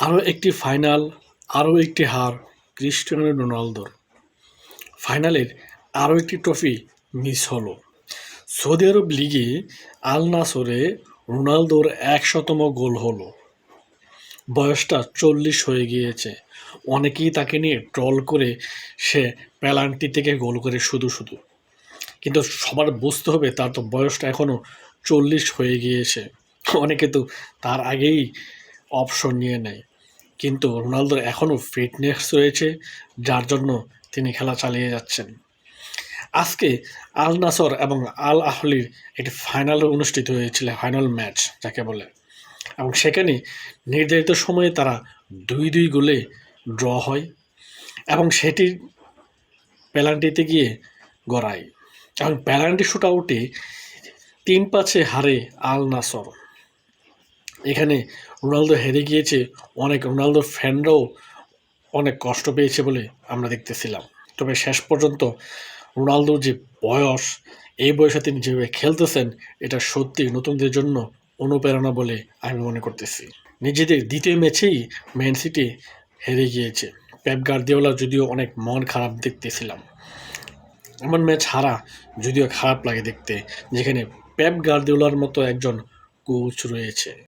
আরও একটি ফাইনাল, আরও একটি হার ক্রিস্টিয়ানো রোনালদোর। ফাইনালের আরও একটি ট্রফি মিস হলো। সৌদি আরব লিগে আল নাসরে রোনালদোর একশতম গোল হলো। বয়সটা চল্লিশ হয়ে গিয়েছে। অনেকেই তাকে নিয়ে ট্রল করে সে পেলান্টি থেকে গোল করে শুধু শুধু। কিন্তু সবার বুঝতে হবে তার তো বয়সটা এখনও চল্লিশ হয়ে গিয়েছে। অনেকে তো তার আগেই অপশন নিয়ে নেয়। কিন্তু রোনালদোর এখনও ফিটনেস রয়েছে, যার জন্য তিনি খেলা চালিয়ে যাচ্ছেন। আজকে আল নাসর এবং আল আহলির একটি ফাইনাল অনুষ্ঠিত হয়েছিল, ফাইনাল ম্যাচ, যাকে বলে। এবং সেখানে নির্ধারিত সময়ে তারা দুই দুই গোলে ড্র হয় এবং সেটি পেনাল্টিতে গিয়ে গড়ায়। এবং পেনাল্টি শুট আউটে তিন পাঁচে হারে আল নাসর। এখানে রোনালদো হেরে গিয়েছে, অনেক রোনালদো ফ্যানরাও অনেক কষ্ট পেয়েছে বলে আমরা দেখতেছিলাম। তবে শেষ পর্যন্ত রোনালদোর যে বয়স, এই বয়সে তিনি যেভাবে খেলতেছেন, এটা সত্যি নতুনদের জন্য অনুপ্রেরণা বলে আমি মনে করতেছি। নিজেদের দ্বিতীয় ম্যাচেই ম্যান সিটি হেরে গিয়েছে। পেপ গার্দিওলা যদিও অনেক মন খারাপ দেখতেছিলাম। এমন ম্যাচ হারা যদিও খারাপ লাগে দেখতে, যেখানে পেপ গার্দিওলার মতো একজন কোচ রয়েছে।